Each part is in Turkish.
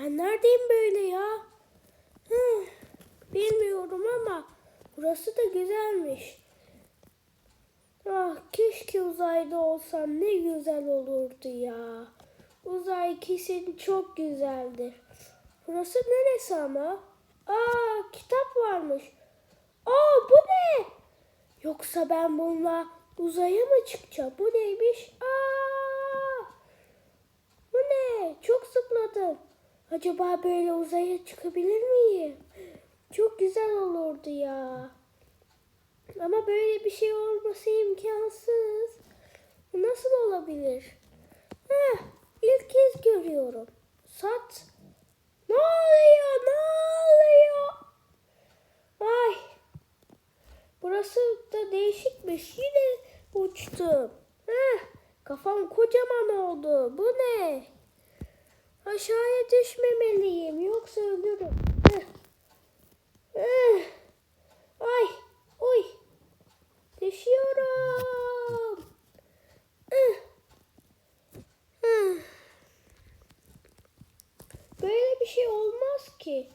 Ben neredeyim böyle ya? Hı, bilmiyorum ama burası da güzelmiş. Ah keşke uzayda olsam ne güzel olurdu ya. Uzay kesin çok güzeldir. Burası neresi ama? Aa kitap varmış. Aa bu ne? Yoksa ben bununla uzaya mı çıkacağım? Bu neymiş? Aa! Bu ne? Çok zıpladım. Acaba böyle uzaya çıkabilir miyim? Çok güzel olurdu ya. Ama böyle bir şey olması imkansız. Nasıl olabilir? Heh, ilk kez görüyorum. Sat. Ne oluyor? Ne oluyor? Ay. Burası da değişikmiş. Yine uçtum. Heh, kafam kocaman oldu. Bu ne? Aşağıya düşmemeliyim. Yoksa ölürüm. Heh. Heh. Ay. Oy. Düşüyorum. Heh. Böyle bir şey olmaz ki.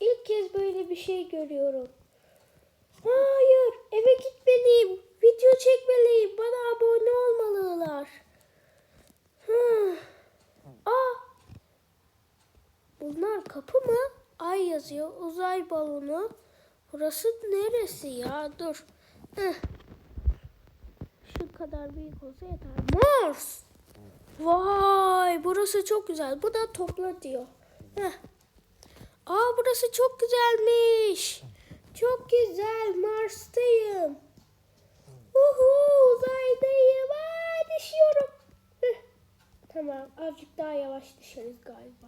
İlk kez böyle bir şey görüyorum. Bunlar kapı mı? Ay yazıyor. Uzay balonu. Burası neresi ya? Dur. Heh. Şu kadar büyük olsa yeter. Mars. Vay, burası çok güzel. Bu da topla diyor. Heh. Aa burası çok güzelmiş. Çok güzel. Mars'tayım. Uhu uzaydayım. Aa düşüyorum. Heh. Tamam azıcık daha yavaş düşeriz galiba.